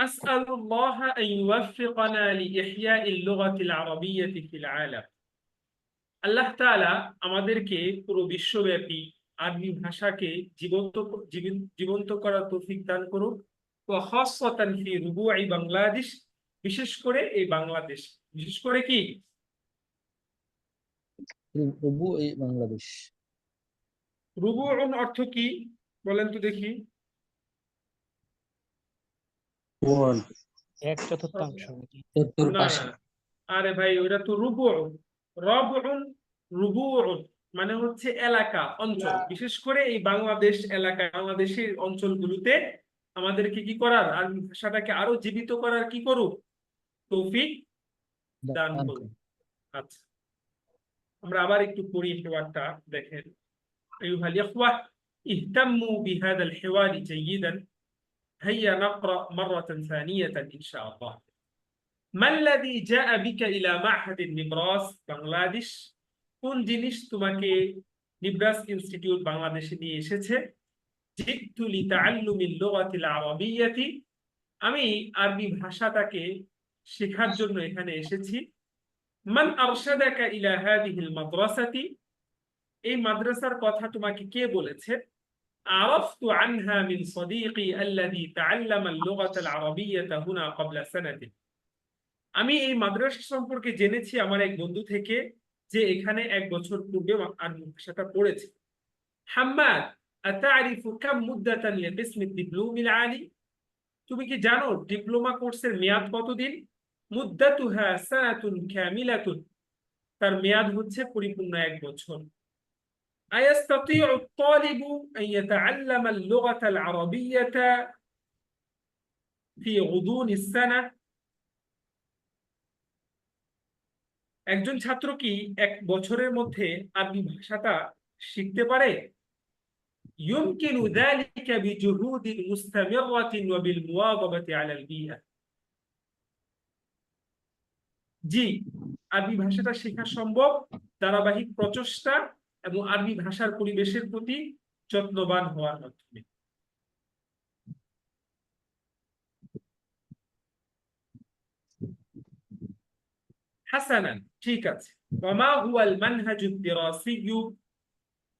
أسأل الله أن يوفقنا لإحياء اللغة العربية في العالم আল্লাহ তাআলা আমাদেরকে পুরো বিশ্বব্যাপী আরবি ভাষাকে জীবন্ত জীবন- জীবন্ত করার তৌফিক দান করুক ওয়া খাসসাতান ফি রুবুই বাংলাদেশ বিশেষ করে এই বাংলাদেশ বিশেষ করে কি রুবু এই বাংলাদেশ রুবুউন অর্থ কি বলেন তো দেখি এক চতুর্থাংশ। আরে ভাই ওটা তো মানে হচ্ছে এলাকা অঞ্চল। বিশেষ করে এই বাংলাদেশ এলাকা বাংলাদেশের অঞ্চলগুলোতে আমাদেরকে কি করার? আর ভাষাটাকে আরও জীবিত করার কি করুক? তৌফিক দান আচ্ছা। আমরা আবার একটু পড়ি হেওয়ারটা দেখেন। আইয়ুহাল ইহতাম্মু বিহাদাল হেওয়ারি জাইয়িদান هيا نقرأ مرة ثانية إن شاء الله ما الذي جاء بك إلى معهد النبراس بنغلاديش কোন জিনিস তোমাকে নিব্রাস ইনস্টিটিউট বাংলাদেশে নিয়ে এসেছে জিতু লিতাআল্লুমি اللغة العربية আমি আরবি ভাষাটাকে শেখার জন্য এখানে এসেছি মান আরশাদাকা ইলা হাদিহিল মাদ্রাসাতি এই মাদ্রাসার কথা তোমাকে কে বলেছে عرفت عنها من صديقي الذي تعلم اللغة العربية هنا قبل سنة আমি এই মাদ্রাসা সম্পর্কে জেনেছি আমার এক বন্ধু থেকে যে এখানে এক বছর পূর্বে আরবি ভাষাটা পড়েছে হাম্মাদ أتعرف كم مدة لقسم الدبلوم العالي তুমি কি জানো ডিপ্লোমা কোর্সের মেয়াদ কতদিন মুদ্দাতুহা সানাতুন কামিলাতুন তার মেয়াদ হচ্ছে পরিপূর্ণ এক বছর أيستطيع الطالب أن يتعلم اللغة العربية في غضون السنة একজন ছাত্র কি এক বছরের মধ্যে আরবি ভাষাটা শিখতে পারে يمكن ذلك بجهود مستمرة وبالمواظبة على البيئة জি আরবি ভাষাটা শেখা সম্ভব ধারাবাহিক প্রচেষ্টা এবং আরবি ভাষার পরিবেশের প্রতি যত্নবান হওয়ার মাধ্যমে حسنا ঠিক আছে وما هو المنهج الدراسي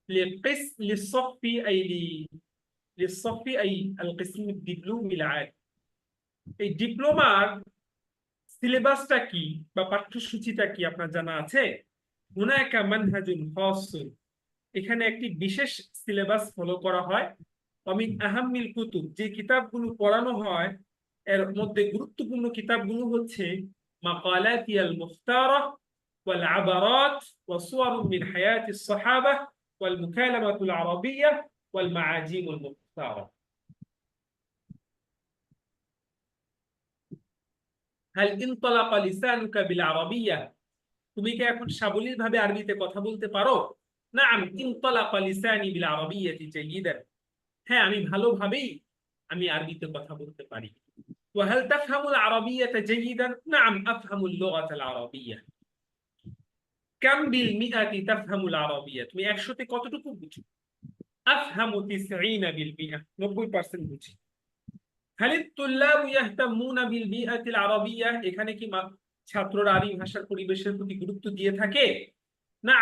لقس للصف أي ل- للصف أي القسم الدبلومي العالي এই ডিপ্লোমার সিলেবাসটা কি বা পাঠ্যসূচিটা কি আপনার জানা আছে হুনাকা মানহাজুন খাসুন এখানে একটি বিশেষ সিলেবাস ফলো করা হয় অমিন আহাম্মিল কুতুব যে কিতাবগুলো পড়ানো হয় এর মধ্যে গুরুত্বপূর্ণ কিতাবগুলো হচ্ছে মাকালাতি আল মুখতারা ওয়াল আবারাত ওয়াসুয়ার মিন হায়াতি الصحابة والمكالمة العربية والمعاجم المختارة هل انطلق لسانك بالعربية তুমি কি এখন সাবলীল ভাবে আরবিতে কথা বলতে পারো নাম ইনতালাকা লিসানি বিল আরাবিয়াতি জাইয়িদান হ্যাঁ আমি ভালোভাবেই আমি আরবিতে কথা বলতে পারি وهل تفهم العربية جيدا؟ نعم أفهم اللغة العربية كم بالمئة تفهم العربية؟ তুমি একশোতে কতটুকু বুঝো أفهم تسعين بالمئة নব্বই পার্সেন্ট বুঝি هل الطلاب يهتمون بالبيئة العربية এখানে কি মা- ছাত্ররা আরবি ভাষার পরিবেশের প্রতি গুরুত্ব দিয়ে থাকে। না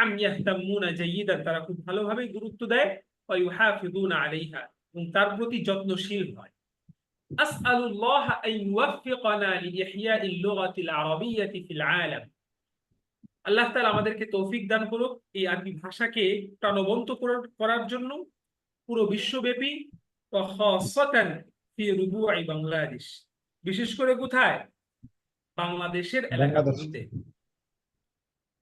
তারা খুব ভালোভাবে গুরুত্ব দেয়। আলাইহা, এবং তার প্রতি যত্নশীল হয়। আমাদেরকে তৌফিক দান করুক এই আরবি ভাষাকে প্রাণবন্ত করার জন্য পুরো বিশ্বব্যাপী ওয়া খাসাতান ফি রুবু'i বাংলাদেশ। বিশেষ করে কোথায়? বাংলাদেশের এলাকাগুলোতে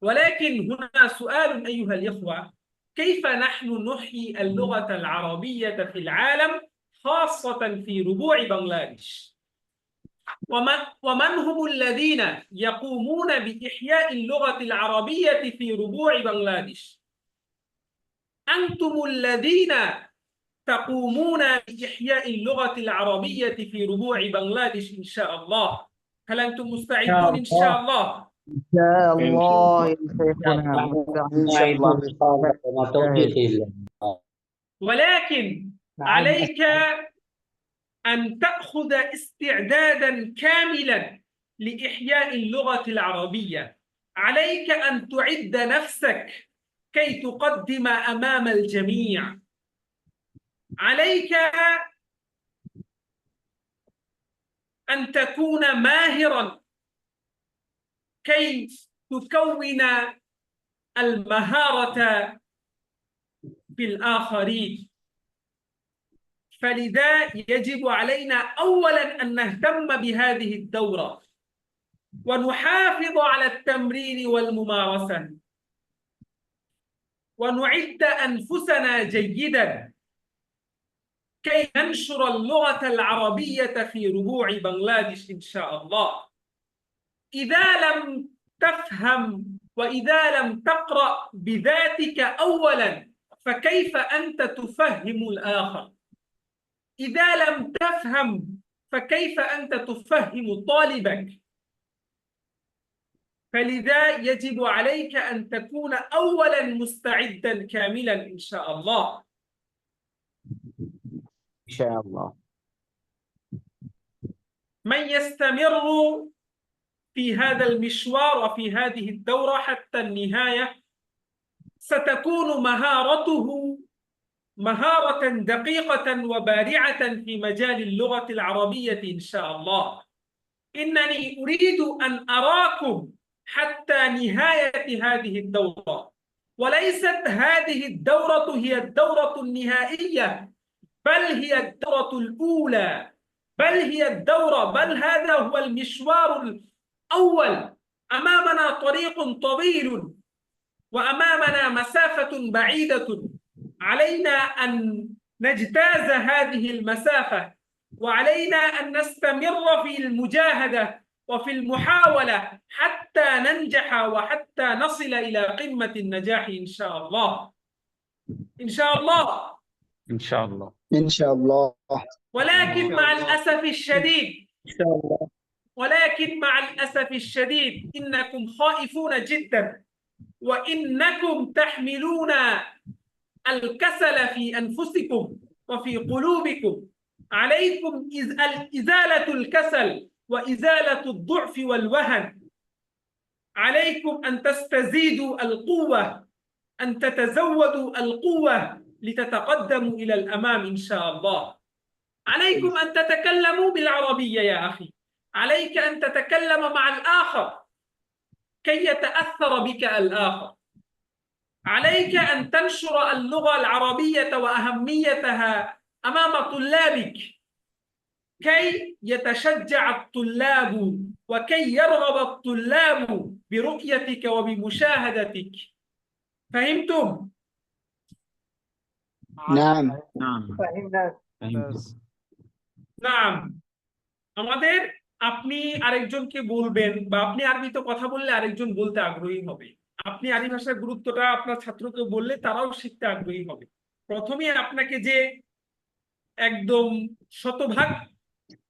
ولكن هنا سؤال أيها الإخوة كيف نحن نحيي اللغة العربية في العالم خاصة في ربوع بنغلاديش ومن, ومن هم الذين يقومون بإحياء اللغة العربية في ربوع بنغلاديش أنتم الذين تقومون بإحياء اللغة العربية في ربوع بنغلاديش إن شاء الله هل أنتم مستعدون إن شاء الله؟ إن شاء الله يا شيخنا. إن شاء الله. ولكن نعم. عليك أن تأخذ استعدادا كاملا لإحياء اللغة العربية. عليك أن تعد نفسك كي تقدم أمام الجميع. عليك أن تكون ماهرا. كي تكون المهارة في الآخرين؟ فلذا يجب علينا أولا أن نهتم بهذه الدورة ونحافظ على التمرين والممارسة. ونعد أنفسنا جيدا. كي ننشر اللغة العربية في ربوع بنغلاديش إن شاء الله. إذا لم تفهم وإذا لم تقرأ بذاتك أولا فكيف أنت تفهم الآخر؟ إذا لم تفهم فكيف أنت تفهم طالبك؟ فلذا يجب عليك أن تكون أولا مستعدا كاملا إن شاء الله. شاء الله. من يستمر في هذا المشوار وفي هذه الدورة حتى النهاية ستكون مهارته مهارة دقيقة وبارعة في مجال اللغة العربية إن شاء الله. إنني أريد أن أراكم حتى نهاية هذه الدورة وليست هذه الدورة هي الدورة النهائية بل هي الدورة الأولى بل هي الدورة بل هذا هو المشوار الأول. أمامنا طريق طويل وأمامنا مسافة بعيدة. علينا أن نجتاز هذه المسافة وعلينا أن نستمر في المجاهدة وفي المحاولة حتى ننجح وحتى نصل إلى قمة النجاح إن شاء الله. إن شاء الله. إن شاء الله. إن شاء الله. ولكن مع الأسف الشديد. إن شاء الله. ولكن مع الأسف الشديد إنكم خائفون جدا وإنكم تحملون الكسل في أنفسكم وفي قلوبكم. عليكم إز- إزالة الكسل وإزالة الضعف والوهن. عليكم أن تستزيدوا القوة أن تتزودوا القوة. لتتقدموا إلى الأمام إن شاء الله. عليكم أن تتكلموا بالعربية يا أخي. عليك أن تتكلم مع الآخر. كي يتأثر بك الآخر. عليك أن تنشر اللغة العربية وأهميتها أمام طلابك. كي يتشجع الطلاب وكي يرغب الطلاب برؤيتك وبمشاهدتك. فهمتم؟ নাম। নাম। আমাদের আপনি আরেকজনকে বলবেন বা আপনি আরবিতে কথা বললে আরেকজন বলতে আগ্রহী হবে। আপনি আরবি ভাষার গুরুত্বটা আপনার ছাত্রকে বললে তারাও শিখতে আগ্রহী হবে। প্রথমে আপনাকে যে একদম শতভাগ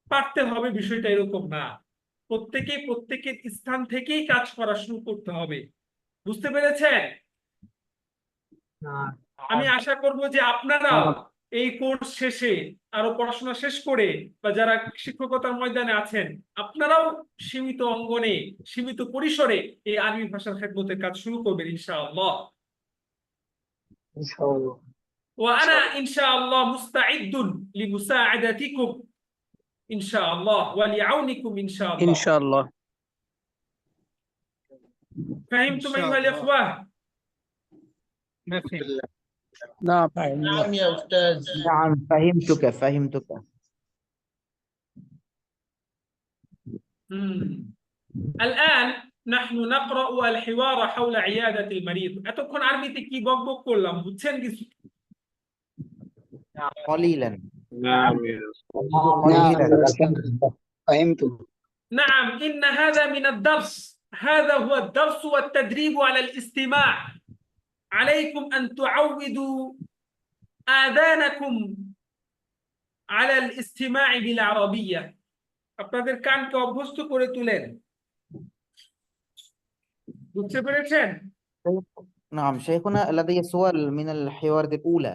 পারতে হবে বিষয়টা এরকম না। প্রত্যেকে প্রত্যেকের স্থান থেকেই কাজ করা শুরু করতে হবে। বুঝতে পেরেছেন? না। আমি আশা করব যে আপনারা এই কোর্স শেষে আরো পড়াশোনা শেষ করে বা যারা শিক্ষকতার ময়দানে আছেন আপনারাও সীমিত অঙ্গনে সীমিত পরিসরে এই আরবি ভাষার খেদমতের কাজ শুরু করবেন ইনশাআল্লাহ إن شاء الله وانا ان شاء الله مستعد لمساعدتكم ان شاء الله ولعونكم ان شاء الله إن شاء الله فهمتم إن شاء ايها الله. الاخوه نعم نعم يا أستاذ نعم فهمتك فهمتك مم. الآن نحن نقرأ الحوار حول عيادة المريض এতক্ষণ আরবিতে কি বকবক করলাম বুঝছেন কিছু قليلا نعم قليلا فهمت نعم إن هذا من الدرس هذا هو الدرس والتدريب على الاستماع عليكم أن تعودوا آذانكم على الاستماع بالعربية আপনাদের কানকে অভ্যস্ত করে তুলেন বুঝতে পেরেছেন نعم شيخنا لدي سؤال من الحوار الأولى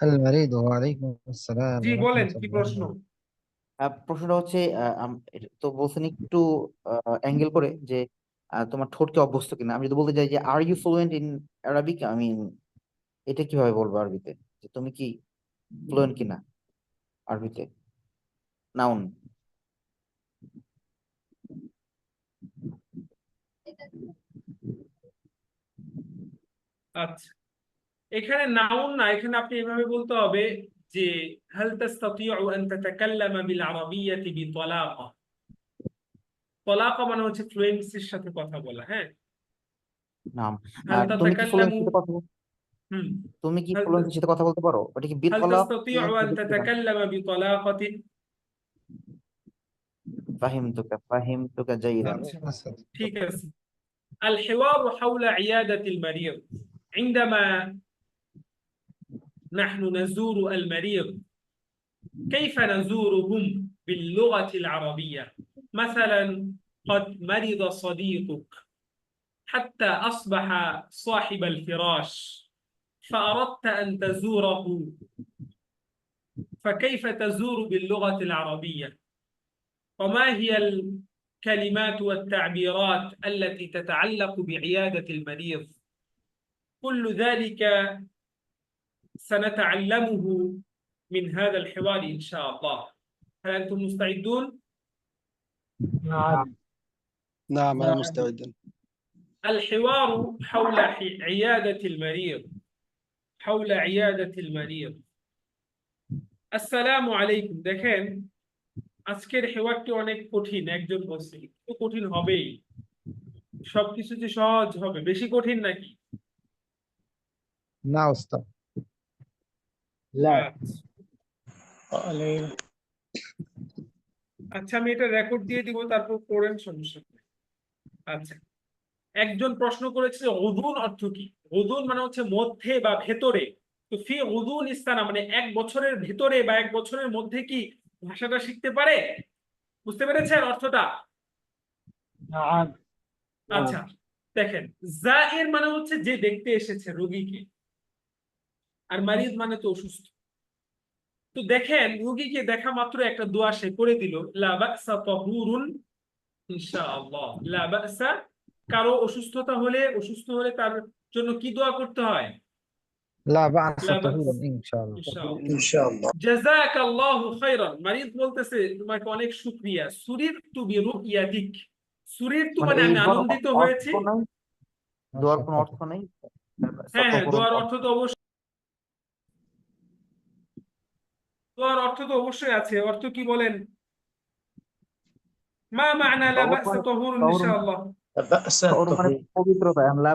আল মারিদ ওয়া জি বলেন কি প্রশ্ন? প্রশ্নটা হচ্ছে তো বলছেন একটু অ্যাঙ্গেল করে যে তোমার ঠোঁট কি অভ্যস্ত কিনা? আমি যদি বলতে চাই যে are you fluent in Arabic I mean এটা কীভাবে বলব আরবিতে? যে তুমি কি ফ্লুয়েন্ট কিনা আরবিতে? নাউন আচ্ছা। এখানে নাউন না এখানে আপনি এভাবে বলতে হবে যে هل تستطيع أن تتكلم بالعربية بطلاقة طلاقة মানে হচ্ছে ফ্লুয়েন্সির সাথে কথা বলা হ্যাঁ নাম هل আর তুমি কি ফ্লুয়েন্সির تتكلم সাথে কথা বল- হুম তুমি কি هل ফ্লুয়েন্সির সাথে কথা বলতে পারো ওটা কি هل বিতলাক تستطيع أن تتكلم بطلاقة ফাহিমতুকা ফাহিমতুকা জাইদান আচ্ছা ঠিক আছে الحوار حول عيادة المريض عندما نحن نزور المريض. كيف نزورهم باللغة العربية؟ مثلا قد مرض صديقك حتى أصبح صاحب الفراش فأردت أن تزوره. فكيف تزور باللغة العربية؟ وما هي الكلمات والتعبيرات التي تتعلق بعيادة المريض؟ كل ذلك سنتعلمه من هذا الحوار إن شاء الله هل أنتم مستعدون؟ نعم أنا مستعد الحوار حول حي- عيادة المريض حول عيادة المريض السلام عليكم দেখেন আজকের হেওয়ারটি অনেক কঠিন একজন বলছে একটু কঠিন হবেই সবকিছু যে সহজ হবে বেশি কঠিন নাকি না ওস্তাদ আচ্ছা। আচ্ছা আমি এটা রেকর্ড দিয়ে দিব তারপর পড়েন সমস্যা আচ্ছা একজন প্রশ্ন করেছে উদুন অর্থ কি? উদুন মানে হচ্ছে মধ্যে বা ভেতরে। তো ফি উদুন ইস্তানা মানে এক বছরের ভেতরে বা এক বছরের মধ্যে কি ভাষাটা শিখতে পারে? বুঝতে পেরেছেন অর্থটা? আচ্ছা দেখেন জায়ের মানে হচ্ছে যে দেখতে এসেছে রোগীকে। আর মারিদ মানে তো অসুস্থ। তো দেখেন রুগীকে দেখা মাত্র একটা দোয়া সে করে দিল কারও অসুস্থতা হলে অসুস্থ হলে তার জন্য কি দোয়া করতে হয়? মারিদ বলতেছে তোমাকে অনেক শুক্রিয়া। সুরির তুবি রুকিয়াদিক সুরির তু মানে আমি আনন্দিত হয়েছি। অর্থ নেই? হ্যাঁ হ্যাঁ দোয়ার অর্থ তো অবশ্যই তোর অর্থ তো অবশ্যই আছে। অর্থ কি বলেন? মা মানা লা তাহুর ইনশাআল্লাহ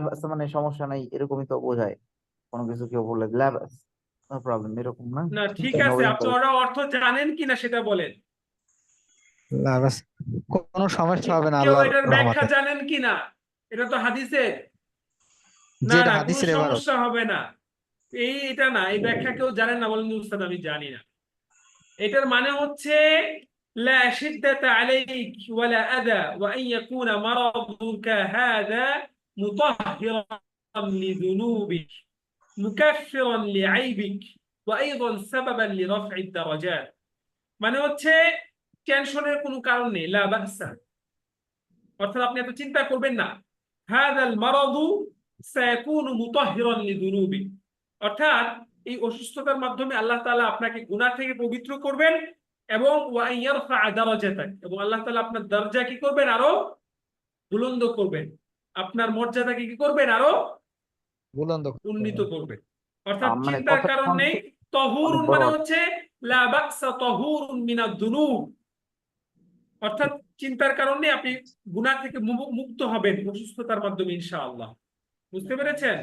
মানে, মানে সমস্যা নাই এরকমই তো বোঝায়। কিছু কেউ নো প্রবলেম এরকম না? না ঠিক আছে আপনারা অর্থ জানেন কিনা সেটা বলেন। বাস সমস্যা হবে না আল্লাহর ব্যাখ্যা জানেন কিনা এটা তো হাদিসে। না না কোনো সমস্যা হবে না। এই এটা না এই ব্যাখ্যা কেউ জানেন না বলেন উস্তাদ আমি জানি না। এটার মানে হচ্ছে لا شدة عليك ولا أذى وأن يكون مرضك هذا مطهرا لذنوبك مكفرا لعيبك وأيضا سببا لرفع الدرجات মানে হচ্ছে টেনশনের কোনো কারণ নেই লা বাসা অর্থাৎ আপনি এত চিন্তা করবেন না هذا المرض سيكون مطهرا لذنوبك অর্থাৎ এই অসুস্থতার মাধ্যমে আল্লাহ তালা আপনাকে গুনাহ থেকে পবিত্র করবেন এবং এবং আল্লাহ তালা আপনার দরজা কি করবেন? আরও বুলন্দ করবেন। আপনার মর্যাদাকে কি করবেন? আরও বুলন্দ উন্নীত করবেন। অর্থাৎ মানে চিন্তার কারণ তহুরুন মানে হচ্ছে লা বাকসা তহুরুন মিনাদ অর্থাৎ চিন্তার কারণে আপনি গুনাহ থেকে মুক্ত হবেন অসুস্থতার মাধ্যমে ইনশাআল্লাহ। বুঝতে পেরেছেন?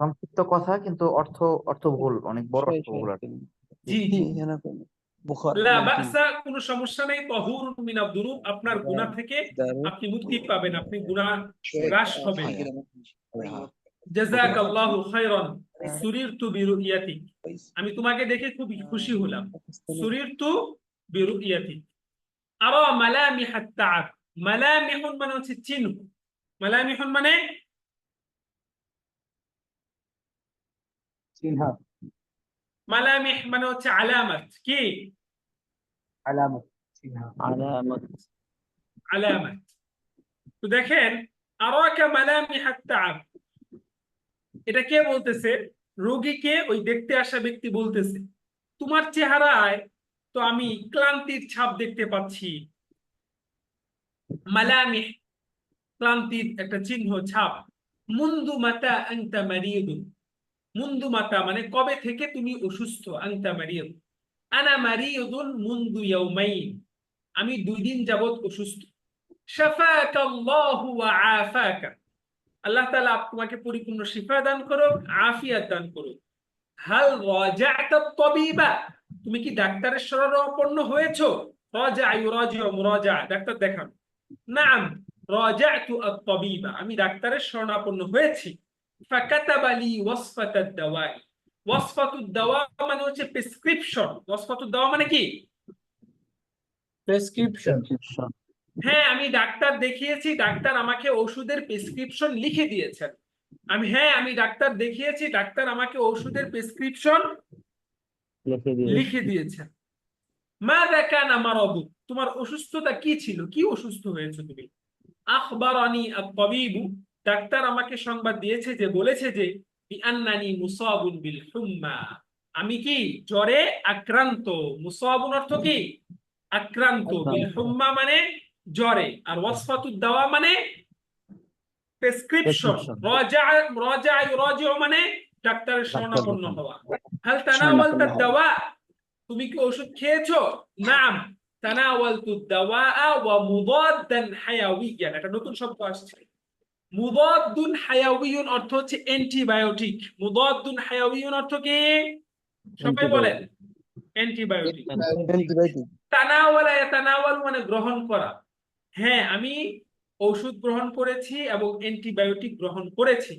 সংক্ষিপ্ত কথা কিন্তু অর্থ অর্থবহুল অনেক বড় অর্থবহুল আর জি জি সমস্যা তহুর আপনার থেকে আপনি মুক্তি পাবেন আপনি হ্রাস জাজাক বিরুইয়াতি আমি তোমাকে দেখে খুব খুশি হলাম। সুরিরতু বিরুইয়াতি আরা মালামিহাত তাআব মালামিহুন মানে হচ্ছে চিহ্ন। মালামিহুন মানে চিহ্ন মালামিহ মানে হচ্ছে আলামত কি? আলামত চিহ্ন আলামত। আলামত। তো দেখেন আরাকা মালামিহ আত-তাআব এটা কে বলতেছে? রোগীকে ওই দেখতে আসা ব্যক্তি বলতেছে তোমার চেহারায় তো আমি ক্লান্তির ছাপ দেখতে পাচ্ছি। মালামিহ ক্লান্তির একটা চিহ্ন ছাপ। মুন্দু মাতা মারিয়ে মারিয়েদুন মুন্দু মাতা মানে কবে থেকে তুমি অসুস্থ? আংতা মারিয়দ আনা মারিয়দুন মুন্দু ইয়াউমাইন। আমি দুই দিন যাবত অসুস্থ। শাফাকা আল্লাহু ওয়া আফাকা। আল্লাহ তাআলা তোমাকে পরিপূর্ণ শিফা দান করো আফিয়াত দান করো হাল রাজা'তা তাবিবা তুমি কি ডাক্তারের শরণাপন্ন হয়েছো? রাজা ইউরাজিউ মুরাজা ডাক্তার দেখান। নাম রাজা'তু আত-তাবিবা আমি ডাক্তারের শরণাপন্ন হয়েছি। ফাকাতাবা লি ওয়াসফাতাদ দাওয়াই ওয়াসফাতুদ দাওয়া মানে হচ্ছে প্রেসক্রিপশন ওয়াসফাতুদ দাওয়া মানে কি? Prescription. হ্যাঁ আমি ডাক্তার দেখিয়েছি ডাক্তার আমাকে ওষুধের প্রেসক্রিপশন লিখে দিয়েছেন। আমি হ্যাঁ আমি ডাক্তার দেখিয়েছি ডাক্তার আমাকে ওষুধের প্রেসক্রিপশন লিখে দিয়ে লিখে দিয়েছেন। মা দেখান আমার অবু তোমার অসুস্থতা কি ছিল? কি অসুস্থ হয়েছে তুমি? আখবারানি আত-তাবিবু। ডাক্তার আমাকে সংবাদ দিয়েছে যে বলেছে যে বিআন্নানি মুসাবুন বিল হুম্মা। আমি কি জ্বরে আক্রান্ত? মুসাবুন অর্থ কি? আক্রান্ত। বিল হুম্মা মানে জ্বরে। আর ওয়াসফাতুদ দাওয়া মানে প্রেসক্রিপশন. রাজা রাজা ইউরাজিউ মানে ডাক্তারের শরণাপন্ন হওয়া। হাল তানাওয়ালতা দাওয়া? তুমি কি ওষুধ খেয়েছো? নাম। তানাওয়ালতু দাওয়া ওয়া মুদাদ্দান হায়াউইয়ান। একটা নতুন শব্দ আসছে। মুদাদ্দুন হায়াউইয়ুন অর্থ হচ্ছে অ্যান্টিবায়োটিক মুদাদ্দুন হায়াউইয়ুন অর্থ কি? সবাই বলেন। অ্যান্টিবায়োটিক তানাওয়ালা ইয়াতানাওয়াল মানে গ্রহণ করা। হ্যাঁ আমি ঔষধ গ্রহণ করেছি এবং অ্যান্টিবায়োটিক গ্রহণ করেছি।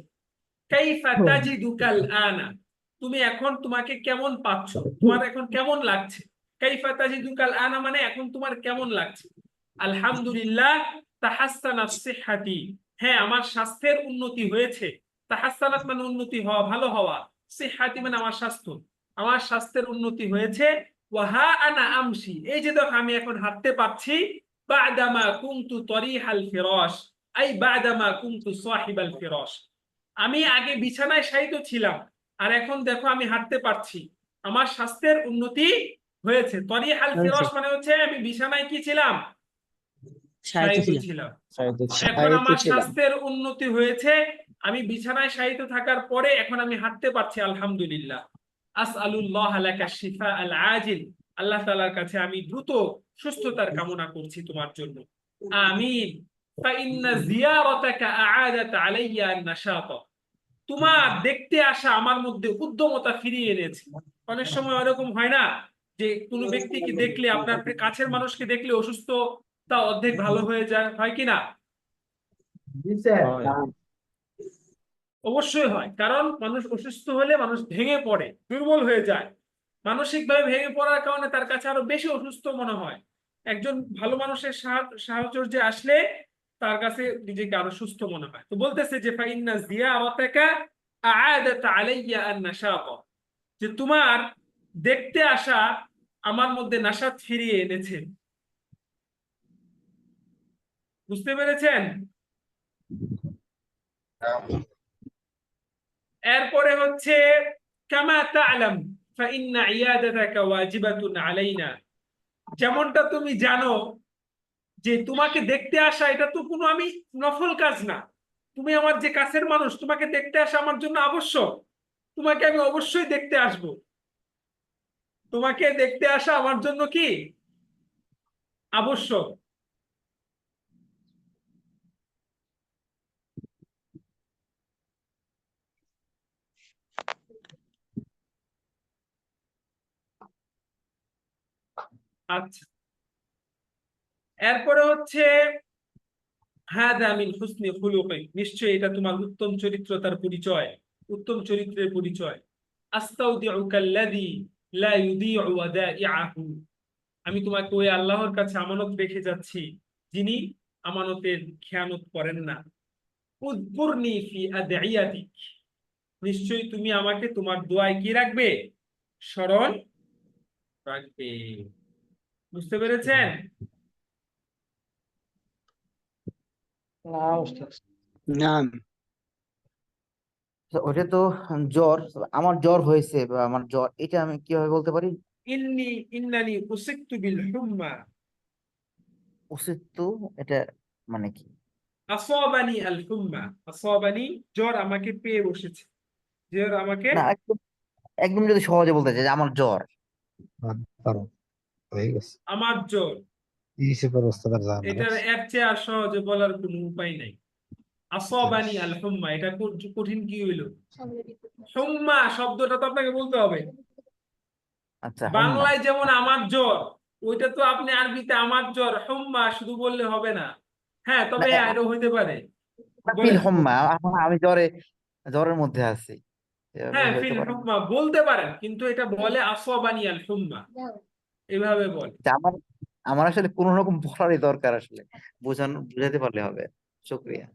কাইফা তাজিদুকাল আনা। তুমি এখন তোমাকে কেমন পাচ্ছ? তোমার এখন কেমন লাগছে? কাইফা তাজিদুকাল আনা মানে এখন তোমার কেমন লাগছে? আলহামদুলিল্লাহ তাহাসসানাত সিহহাতি হ্যাঁ আমার স্বাস্থ্যের উন্নতি হয়েছে। তাহাসসানাত মানে উন্নতি হওয়া ভালো হওয়া। সিহহাতি মানে আমার স্বাস্থ্য। আমার স্বাস্থ্যের উন্নতি হয়েছে। ওয়াহা আনা আমসি এই যে দেখো আমি এখন হাঁটতে পারছি। বাদামা কুনতু তরিহাল ফিরাশ। আই বাদামা কুনতু সাহিবাল ফিরাশ। আমি আগে বিছানায় শায়িত ছিলাম আর এখন দেখো আমি হাঁটতে পারছি। আমার স্বাস্থ্যের উন্নতি হয়েছে। তরিহাল ফিরাশ মানে হচ্ছে আমি বিছানায় কি ছিলাম? শায়িত ছিলাম এখন আমার স্বাস্থ্যের উন্নতি হয়েছে আমি বিছানায় শায়িত থাকার পরে এখন আমি হাঁটতে পারছি আলহামদুলিল্লাহ। আসআলুল্লাহ লাকা শিফা আল আজিল আল্লাহ তাআলার কাছে আমি দ্রুত সুস্থতার কামনা করছি তোমার জন্য। আমিন। তোমার দেখতে আসা আমার মধ্যে উদ্যমতা ফিরিয়ে এনেছে। অনেক সময় এরকম হয় না যে কোনো ব্যক্তিকে দেখলে আপনার কাছের মানুষকে দেখলে অসুস্থ তা অর্ধেক ভালো হয়ে যায় হয় কি না? অবশ্যই হয় কারণ মানুষ অসুস্থ হলে মানুষ ভেঙে পড়ে দুর্বল হয়ে যায়। মানসিকভাবে ভেঙে পড়ার কারণে তার কাছে আরও বেশি অসুস্থ মনে হয়। একজন ভালো মানুষের সাহা- সাহচর্যে আসলে তার কাছে নিজেকে আরও সুস্থ মনে হয়। তো বলতেছে যে ফাইন্না জিয়ারাতাকা আআদাত আলাইয়া আন-নাশাত যে তোমার দেখতে আসা আমার মধ্যে নাশাত ফিরিয়ে এনেছে। বুঝতে পেরেছেন? এরপরে হচ্ছে, কামা তা'লাম, ফাইন্না ইয়াদাতাকা ওয়াজিবাতুন আলাইনা। যেমনটা তুমি জানো যে তোমাকে দেখতে আসা, এটা তো কোনো আমি নফল কাজ না। তুমি আমার যে কাছের মানুষ, তোমাকে দেখতে আসা আমার জন্য আবশ্যক। তোমাকে আমি অবশ্যই দেখতে আসব। তোমাকে দেখতে আসা আমার জন্য কি? আবশ্যক। আচ্ছা। এরপরে হচ্ছে এটা তোমার উত্তম চরিত্রতার পরিচয়, উত্তম চরিত্রের পরিচয়। আমি তোমাকে ওই আল্লাহর কাছে আমানত রেখে যাচ্ছি, যিনি আমানতের খেয়ানত করেন না। উযকুরনি ফি নিশ্চয়ই তুমি আমাকে তোমার দোয়ায় কি রাখবে? স্মরণ রাখবে। বুঝতে পেরেছেন? তো ওটা তো জ্বর আমার জ্বর হয়েছে বা আমার জ্বর এটা আমি কীভাবে বলতে পারি? ইন্নি ইন্নানি উসিকতু বিল হুম্মা। উচিত তো এটা মানে কি? আসাবানি আল হুম্মা। আসাবানি জ্বর আমাকে পেয়ে বসেছে। জ্বর আমাকে না একদম একদম যদি সহজে বলতে চাই যে আমার জ্বর। হয়ে গেছে। আমার ওস্তাদের জানা এটার এর চেয়ে আর সহজে বলার কোনো উপায় নাই। আসাবানি আল হুম্মা এটা কো- কঠিন কি হইল? হুম্মা শব্দটা তো আপনাকে বলতে হবে। আচ্ছা বাংলায় যেমন আমার জ্বর ওইটা তো আপনি আরবিতে আমার জ্বর হুম্মা শুধু বললে হবে না। হ্যাঁ তবে আরও হইতে পারে। হুম্মা আমি জ্বরে জ্বরের মধ্যে আছি। হ্যাঁ ফিল হুম্মা বলতে পারেন কিন্তু এটা বলে আসবানি আল হুম্মা এভাবে বলে। আমার আমার আসলে কোন রকম বলারই দরকার আসলে। বোঝানো বুঝাতে পারলে হবে। শুক্রিয়া।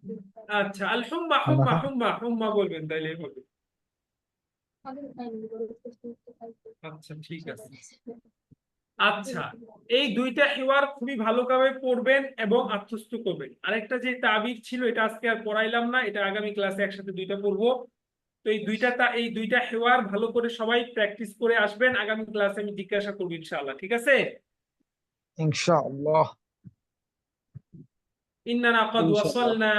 আচ্ছা আল হুম্মা হুম্মা হুম্মা হুম্মা বলবেন তাইলে হবে আচ্ছা ঠিক আছে। আচ্ছা এই দুইটা হেওয়ার খুবই ভালোভাবে পড়বেন এবং আত্মস্থ করবেন। আরেকটা যে তাবির ছিল এটা আজকে আর পড়াইলাম না এটা আগামী ক্লাসে একসাথে দুইটা পড়ব। তো এই দুইটা তা- এই দুইটা হেওয়ার ভালো করে সবাই প্র্যাকটিস করে আসবেন আগামী ক্লাসে আমি জিজ্ঞাসা করবো ইনশাআল্লাহ ঠিক আছে ইনশাআল্লাহ إننا قد إن شاء الله. وصلنا